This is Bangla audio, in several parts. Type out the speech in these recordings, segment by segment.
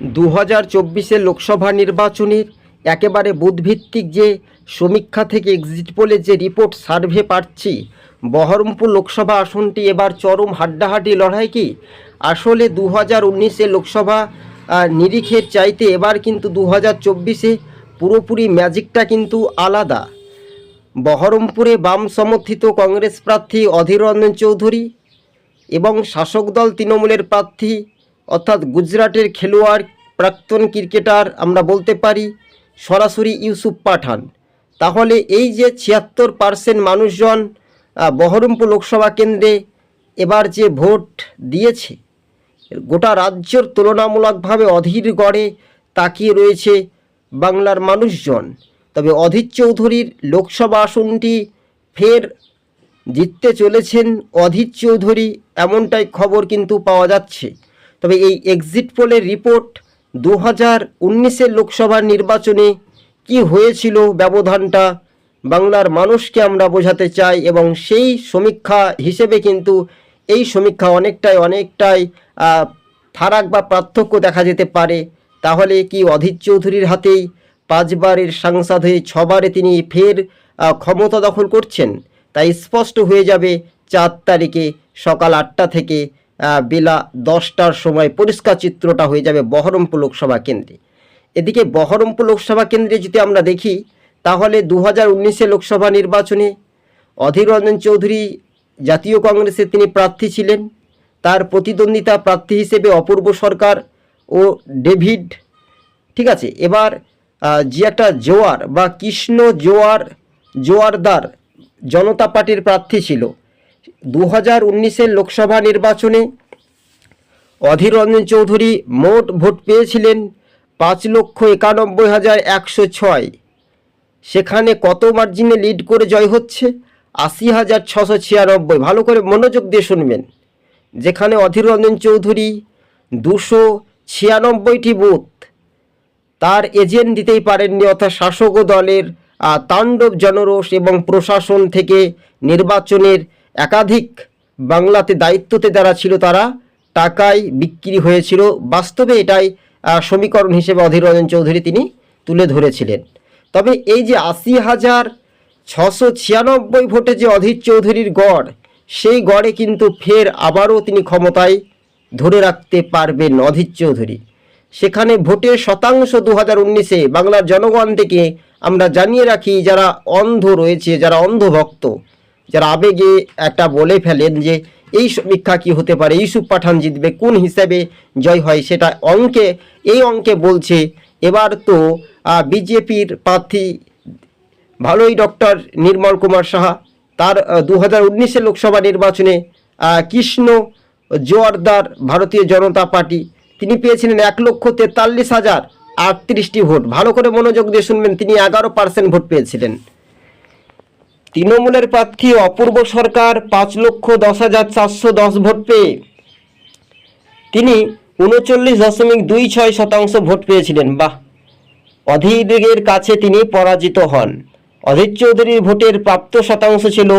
দু হাজার চব্বিশের লোকসভা নির্বাচনের একেবারে বুধভিত্তিক যে সমীক্ষা থেকে এক্সিট পোলের যে রিপোর্ট সার্ভে পাচ্ছি, বহরমপুর লোকসভা আসনটি এবার চরম হাড্ডাহাড্ডি লড়াই কি? আসলে দু হাজার উনিশে লোকসভা নিরিখের চাইতে এবার কিন্তু দু হাজার চব্বিশে পুরোপুরি ম্যাজিকটা কিন্তু আলাদা। বহরমপুরে বাম সমর্থিত কংগ্রেস প্রার্থী অধীর রঞ্জন চৌধুরী এবং শাসক দল তৃণমূলের প্রার্থী অর্থাৎ গুজরাটের খেলোয়াড়, প্রাক্তন ক্রিকেটার আমরা বলতে পারি, সরাসরি ইউসুফ পাঠান। তাহলে এই যে ছিয়াত্তর পার্সেন্ট মানুষজন বহরমপুর লোকসভা কেন্দ্রে এবার যে ভোট দিয়েছে, গোটা রাজ্যর তুলনামূলকভাবে অধীর গড়ে তাকিয়ে রয়েছে বাংলার মানুষজন। তবে অধীর চৌধুরীর লোকসভা আসনটি ফের জিততে চলেছেন অধীর চৌধুরী, এমনটাই খবর কিন্তু পাওয়া যাচ্ছে। তবে এই এক্সিট পোলের রিপোর্ট দু হাজার উনিশের লোকসভা নির্বাচনে কি হয়েছিল ব্যবধানটা, বাংলার মানুষকে আমরা বোঝাতে চাই এবং সেই সমীক্ষা হিসেবে কিন্তু এই সমীক্ষা অনেকটাই অনেকটাই ফারাক বা পার্থক্য দেখা যেতে পারে। তাহলে কি অধীর চৌধুরীর হাতেই পাঁচবারের সাংসদ হয়ে ছবারে তিনি ফের ক্ষমতা দখল করছেন? তাই স্পষ্ট হয়ে যাবে, চার তারিখে সকাল আটটা থেকে বেলা দশটার সময় পরিষ্কার চিত্রটা হয়ে যাবে বহরমপুর লোকসভা কেন্দ্রে। এদিকে বহরমপুর লোকসভা কেন্দ্রে যদি আমরা দেখি, তাহলে দু হাজার লোকসভা নির্বাচনে অধীর রঞ্জন চৌধুরী জাতীয় কংগ্রেসের তিনি প্রার্থী ছিলেন। তার প্রতিদ্বন্দ্বিতা প্রার্থী হিসেবে অপূর্ব সরকার ও ডেভিড, ঠিক আছে? এবার যে একটা জোয়ার বা কৃষ্ণ জোয়ার, জোয়ারদার জনতা পার্টির প্রার্থী ছিল দু হাজার উনিশের লোকসভা নির্বাচনে অধীর রঞ্জন চৌধুরী মোট ভোট পেয়েছিলেন পাঁচ লক্ষ একানব্বই হাজার একশো ছয়। সেখানে কত মার্জিনে লিড করে জয় হচ্ছে? আশি হাজার ছশো ছিয়ানব্বই। ভালো করে মনোযোগ দিয়ে শুনবেন। যেখানে অধীর রঞ্জন চৌধুরী দুশো ছিয়ানব্বইটি বুথ। তার এজেন্ট দিতেই পারেননি, অর্থাৎ শাসক দলের তাণ্ডব জনরোষ এবং প্রশাসন থেকে নির্বাচনের একাধিক বাংলাতে দায়িত্বতে যারা ছিল তারা টাকায় বিক্রি হয়েছিল। বাস্তবে এটাই সমীকরণ হিসেবে অধীর রঞ্জন চৌধুরী তিনি তুলে ধরেছিলেন। তবে এই যে আশি হাজার ছশো ছিয়ানব্বই ভোটে যে অধীর চৌধুরীর গড়, সেই গড়ে কিন্তু ফের আবারও তিনি ক্ষমতায় ধরে রাখতে পারবেন অধীর চৌধুরী। সেখানে ভোটের শতাংশ দু হাজার উনিশে বাংলার জনগণ থেকে আমরা জানিয়ে রাখি, যারা অন্ধ রয়েছে, যারা অন্ধভক্ত যারা আবেগে একটা বলে ফেলেন যে এই সমীক্ষা কি হতে পারে, ইউসুফ পাঠান জিতবে, কোন হিসাবে জয় হয় সেটা অঙ্কে, এই অঙ্কে বলছে, এবার তো বিজেপির প্রার্থী ভালোই ডক্টর নির্মল কুমার সাহা, তার দু হাজার লোকসভা নির্বাচনে কৃষ্ণ জোয়ারদার ভারতীয় জনতা পার্টি, তিনি পেয়েছিলেন এক লক্ষ তেতাল্লিশ হাজার আটত্রিশটি ভোট। ভালো করে মনোযোগ দিয়ে শুনবেন, তিনি এগারো পার্সেন্ট ভোট পেয়েছিলেন। তৃণমূলের প্রার্থী অপূর্ব সরকার পাঁচ লক্ষ দশ হাজার চারশো দশ ভোট পেয়ে। তিনি উনচল্লিশ দশমিক দুই ছয় শতাংশ ভোট পেয়েছিলেন। বাহ! অধীরের কাছে তিনি পরাজিত হন। অধীর চৌধুরীর ভোটের প্রাপ্ত শতাংশ ছিল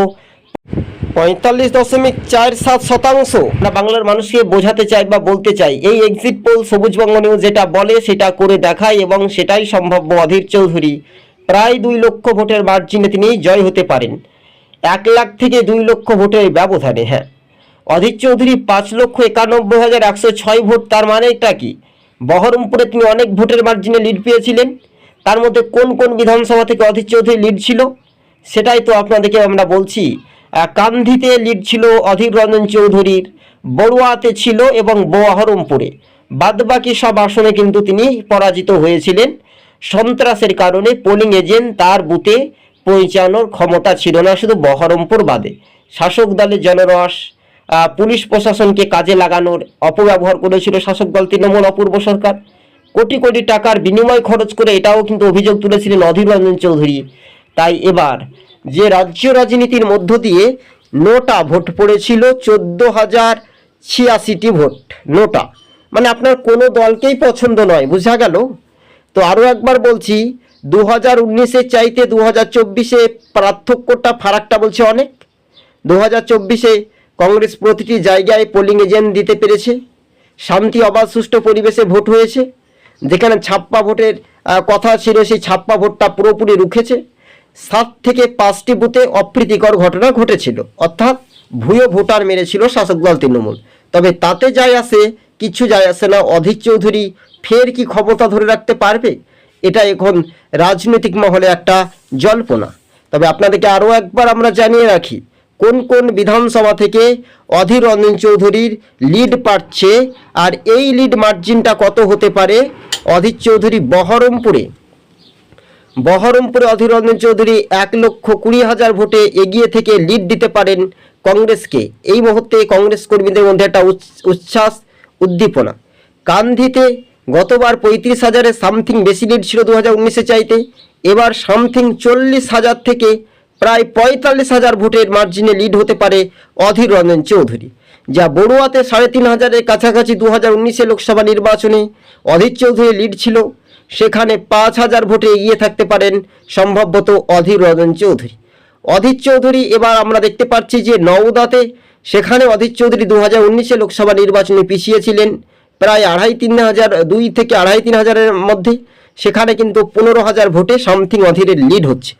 পঁয়তাল্লিশ দশমিক চার সাত শতাংশ। আমরা বাংলার মানুষকে বোঝাতে চাই বা বলতে চাই, এই এক্সিট পোল সবুজবঙ্গ নিউজ যেটা বলে সেটা করে দেখায় এবং সেটাই সম্ভাব্য অধীর চৌধুরী। প্রায় দুই লক্ষ ভোটের মার্জিনে তিনি জয় হতে পারেন। এক লাখ থেকে দুই লক্ষ ভোটের ব্যবধানে হ্যাঁ। অধীর চৌধুরী পাঁচ লক্ষ একানব্বই হাজার একশো ছয় ভোট, তার মানে এটা কি? বহরমপুরে তিনি অনেক ভোটের মার্জিনে লিড পেয়েছিলেন। তার মধ্যে কোন কোন বিধানসভা থেকে অধীর চৌধুরী লিড ছিল? সেটাই তো আপনাদেরকে আমরা বলছি। কান্ধিতে লিড ছিল অধীর রঞ্জন চৌধুরীর, বড়ুয়াতে ছিল এবং বহরমপুরে। বাদবাকি সব আসনে কিন্তু তিনি পরাজিত হয়েছিলেন। সন্ত্রাসের কারণে পোলিং এজেন্ট তার বুথে পৌঁছানোর ক্ষমতা ছিল না, শুধু বহরমপুর বাদে। শাসক দলের জনরস পুলিশ প্রশাসনকে কাজে লাগানোর অপব্যবহার করেছিল শাসক দল তৃণমূল অপূর্ব সরকার। কোটি কোটি টাকার বিনিময় খরচ করে এটাও কিন্তু অভিযোগ তুলেছিলেন অধীর রঞ্জন চৌধুরী। তাই এবার যে রাজ্য রাজনীতির মধ্য দিয়ে নোটা ভোট পড়েছিল, চোদ্দ হাজার ছিয়াশিটি ভোট, নোটা। মানে আপনার কোনো দলকেই পছন্দ নয়, বোঝা গেল? তো আরও একবার বলছি দু হাজার উনিশের চাইতে দু হাজার চব্বিশে পার্থক্যটা ফারাকটা বলছে অনেক। দু হাজার চব্বিশে কংগ্রেস প্রতিটি জায়গায় পোলিং এজেন্ট দিতে পেরেছে। শান্তি, অবাধ, সুষ্ঠু পরিবেশে ভোট হয়েছে। যেখানে ছাপ্পা ভোটের কথা ছিল, সেই ছাপ্পা ভোটটা পুরোপুরি রুখেছে। সাত থেকে পাঁচটি বুথে অপ্রীতিকর ঘটনা ঘটেছিল। অর্থাৎ ভুয়ো ভোটার মেরেছিল শাসক দল তৃণমূল। তবে তাতে যায় আসে কিছু যায় আসে না। অধীর চৌধুরী ফের কি ক্ষমতা ধরে রাখতে পারবে? এটা এখন রাজনৈতিক মহলে একটা জল্পনা। তবে আপনাদেরকে আরও একবার আমরা জানিয়ে রাখি, কোন কোন বিধানসভা থেকে অধীর রঞ্জন চৌধুরীর লিড পাচ্ছে আর এই লিড মার্জিনটা কত হতে পারে? অধীর চৌধুরী বহরমপুরে। বহরমপুরে অধীর রঞ্জন চৌধুরী এক লক্ষ কুড়ি হাজার ভোটে এগিয়ে থেকে লিড দিতে পারেন কংগ্রেসকে। এই মুহূর্তে কংগ্রেস কর্মীদের মধ্যে একটা উচ্ছ- উচ্ছ্বাস উদ্দীপনা। কান্ধিতে গতবার পঁয়ত্রিশ হাজারে সামথিং বেশি লিড ছিল দু হাজার চাইতে, এবার সামথিং চল্লিশ হাজার থেকে প্রায় পঁয়তাল্লিশ হাজার ভোটের মার্জিনে লিড হতে পারে অধীর রঞ্জন চৌধুরী, যা বড়ুয়াতে সাড়ে তিন হাজারের কাছাকাছি দু হাজার উনিশে লোকসভা নির্বাচনে অধীর চৌধুরী লিড ছিল। সেখানে পাঁচ হাজার ভোটে এগিয়ে থাকতে পারেন সম্ভবত অধীর রঞ্জন চৌধুরী। অধীর চৌধুরী, এবার আমরা দেখতে পাচ্ছি যে নওদাতে সেখানে অধীর চৌধুরী দু হাজার উনিশে লোকসভা নির্বাচনে পিছিয়েছিলেন। প্রায় আড়াই তিন হাজার, দুই থেকে আড়াই তিন হাজারের মধ্যে। সেখানে কিন্তু পনেরো হাজার ভোটে সামথিং অধীরের লিড হচ্ছে।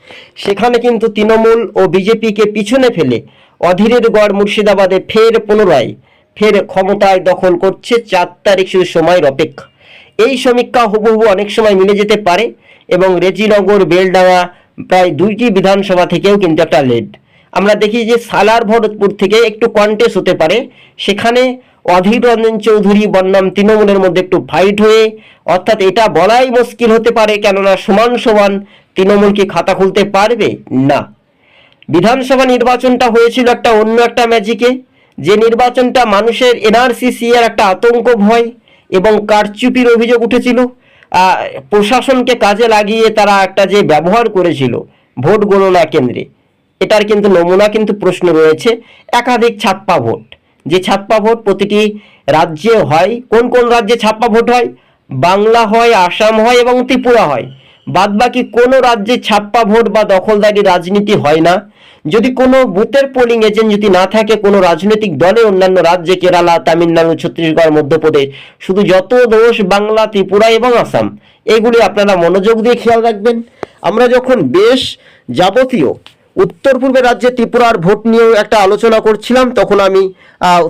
সেখানে কিন্তু তৃণমূল ও বিজেপিকে পিছনে ফেলে অধীরের গড় মুর্শিদাবাদে ফের পুনরায়, ফের ক্ষমতায় দখল করছে চার তারিখ শুধু সময়ের অপেক্ষা। এই সমীক্ষা হুবহু অনেক সময় মিলে যেতে পারে এবং রেজিনগর, বেলডাঙ্গা প্রায় দুইটি বিধানসভা থেকেও কিন্তু একটা লিড। আমরা দেখি যে সালার ভরতপুর থেকে একটু কন্টেস্ট হতে পারে। সেখানে অধীর রঞ্জন চৌধুরী, বন্যাম তৃণমূলের মধ্যে একটু ফাইট হয়ে, অর্থাৎ এটা বলাই মুশকিল হতে পারে, কেননা সমান সমান তৃণমূল কি খাতা খুলতে পারবে? না। বিধানসভা নির্বাচনটা হয়েছিল একটা অন্য একটা ম্যাজিকে যে নির্বাচনটা মানুষের এনআরসিসি এর একটা আতঙ্ক ভয় এবং কারচুপির অভিযোগ উঠেছিল। প্রশাসনকে কাজে লাগিয়ে তারা একটা যে ব্যবহার করেছিল, ভোট গণনা কেন্দ্রে। এটার কিন্তু নমুনা কিন্তু প্রশ্ন রয়েছে, একাধিক ছাপ্পা ভোট। যে ছাপ্পা ভোট প্রতিটি রাজ্যে হয়, কোন কোন রাজ্যে ছাপ্পা ভোট হয়? বাংলা হয়, আসাম হয় এবং ত্রিপুরা হয়। বাদবাকি কোনো রাজ্যে ছাপ্পা ভোট বা দখলদারি রাজনীতি হয় না। যদি কোনো বুথের পোলিং এজেন্ট যদি না থাকে, কোনো রাজনৈতিক দলে অন্যান্য রাজ্যে, কেরালা, তামিলনাড়ু, ছত্তিশগড়, মধ্যপ্রদেশ, শুধু যত দোষ বাংলা, ত্রিপুরা এবং আসাম, এগুলি আপনারা মনোযোগ দিয়ে খেয়াল রাখবেন। আমরা যখন বেশ যাবতীয় উত্তর পূর্বে রাজ্যে ত্রিপুরার ভোট নিয়েও একটা আলোচনা করছিলাম, তখন আমি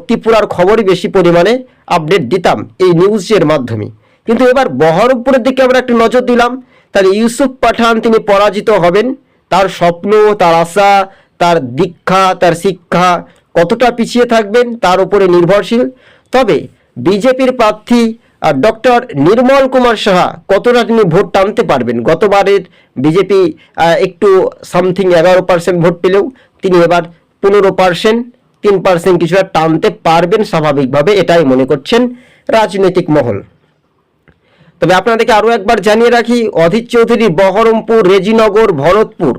ত্রিপুরার খবরই বেশি পরিমাণে আপডেট দিতাম এই নিউজের মাধ্যমে। কিন্তু এবার বহরমপুরের দিকে আমরা একটু নজর দিলাম, তাহলে ইউসুফ পাঠান তিনি পরাজিত হবেন, তার স্বপ্ন, তার আশা, তার দীক্ষা, তার শিক্ষা কতটা পিছিয়ে থাকবেন তার উপরে নির্ভরশীল। তবে বিজেপির প্রার্থী ডক্টর নির্মল কুমার সাহা, কতটা তিনি ভোট টানতে পারবেন? গতবারের বিজেপি একটু সামথিং এগারো পার্সেন্ট ভোট পেলেও তিনি এবার পনেরো পার্সেন্ট তিন পার্সেন্ট কিছুটা টানতে পারবেন স্বাভাবিকভাবে, এটাই মনে করছেন রাজনৈতিক মহল। তবে আপনাদেরকে আরও একবার জানিয়ে রাখি, অধীর চৌধুরী বহরমপুর, রেজিনগর, ভরতপুর,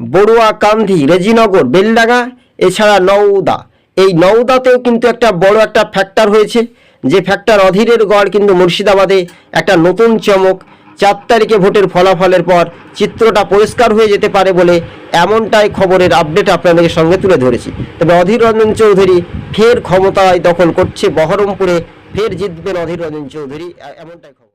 বড়ুয়া কান্ধি রেজিনগর, বেলডাঙ্গা, এছাড়া নওদা। এই নওদাতেও কিন্তু একটা বড় একটা ফ্যাক্টর হয়েছে। যে ফ্যাক্টর অধীরের গড় কিন্তু মুর্শিদাবাদে একটা নতুন চমক। চার তারিখে ভোটের ফলাফলের পর চিত্রটা পরিষ্কার হয়ে যেতে পারে বলে এমনটাই খবরের আপডেট আপনাদের সঙ্গে তুলে ধরেছি। তবে অধীর রঞ্জন চৌধুরী ফের ক্ষমতায় দখল করছে বহরমপুরে, ফের জিতবেন অধীর রঞ্জন চৌধুরী এমনটাই খবর।